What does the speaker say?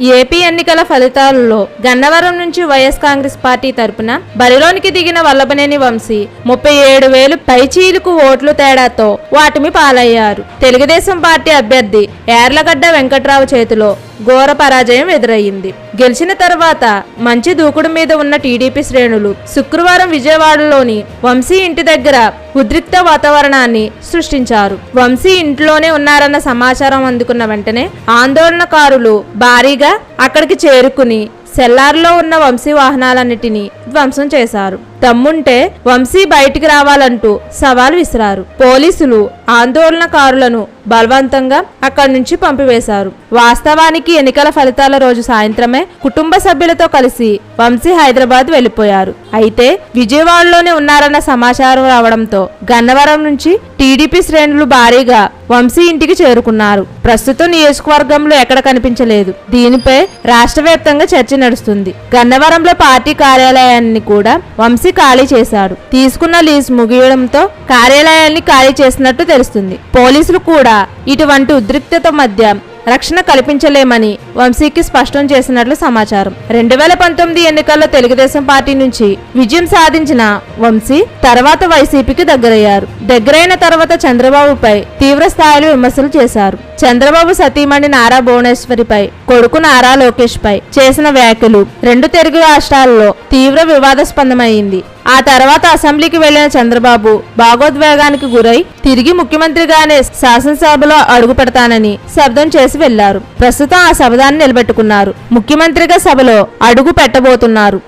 AP ఎన్నికల ఫలితాలలో గన్నవరం నుంచి వైఎస్ కాంగ్రెస్ పార్టీ తరపున బరిలోనికి దిగిన వల్లభనేని వంశీ ముప్పై ఏడు వేలు పైచీలకు ఓట్లు తేడాతో వాటిమి పాలయ్యారు. తెలుగుదేశం పార్టీ అభ్యర్థి ఏర్లగడ్డ వెంకట్రావు చేతిలో ఘోర పరాజయం ఎదురయ్యింది. గెలిచిన తర్వాత మంచి దూకుడు మీద ఉన్న టీడీపీ శ్రేణులు శుక్రవారం విజయవాడలోని వంశీ ఇంటి దగ్గర ఉద్రిక్త వాతావరణాన్ని సృష్టించారు. వంశీ ఇంట్లోనే ఉన్నారన్న సమాచారం అందుకున్న వెంటనే ఆందోళనకారులు భారీగా అక్కడికి చేరుకుని సెల్లార్లో ఉన్న వంశీ వాహనాలన్నిటినీ ధ్వంసం చేశారు. దమ్ముంటే వంశీ బయటికి రావాలంటూ సవాల్ విసిరారు. పోలీసులు ఆందోళనకారులను బలవంతంగా అక్కడి నుంచి పంపివేశారు. వాస్తవానికి ఎన్నికల ఫలితాల రోజు సాయంత్రమే కుటుంబ సభ్యులతో కలిసి వంశీ హైదరాబాద్ వెళ్ళిపోయారు అయితే విజయవాడలోనే ఉన్నారన్న సమాచారం రావడంతో గన్నవరం నుంచి టీడీపీ శ్రేణులు భారీగా వంశీ ఇంటికి చేరుకున్నారు. ప్రస్తుతం నియోజకవర్గంలో ఎక్కడ కనిపించలేదు. దీనిపై రాష్ట్ర వ్యాప్తంగా చర్చ నడుస్తుంది. గన్నవరంలో పార్టీ కార్యాలయాన్ని కూడా వంశీ ఖాళీ చేశాడు తీసుకున్న లీజ్ ముగియడంతో కార్యాలయాన్ని ఖాళీ చేసినట్టు తెలుస్తుంది. పోలీసులు కూడా ఇటువంటి ఉద్రిక్తత మధ్య రక్షణ కల్పించలేమని వంశీకి స్పష్టం చేసినట్లు సమాచారం. రెండు వేల పంతొమ్మిది ఎన్నికల్లో తెలుగుదేశం పార్టీ నుంచి విజయం సాధించిన వంశీ తర్వాత వైసీపీకి దగ్గరయ్యారు. దగ్గరైన తర్వాత చంద్రబాబుపై తీవ్ర స్థాయిలో విమర్శలు చేశారు. చంద్రబాబు సతీమణి నారా భువనేశ్వరిపై కొడుకు నారా లోకేష్పై చేసిన వ్యాఖ్యలు రెండు తెలుగు రాష్ట్రాల్లో తీవ్ర వివాదాస్పందమైంది. ఆ తర్వాత అసెంబ్లీకి వెళ్ళిన చంద్రబాబు భాగోద్వేగానికి గురై తిరిగి ముఖ్యమంత్రిగానే శాసనసభలో అడుగు పెడతానని శబ్దం చేసి వెళ్ళారు. ప్రస్తుతం ఆ శబ్దాన్ని నిలబెట్టుకున్నారు. ముఖ్యమంత్రిగా సభలో అడుగు పెట్టబోతున్నారు.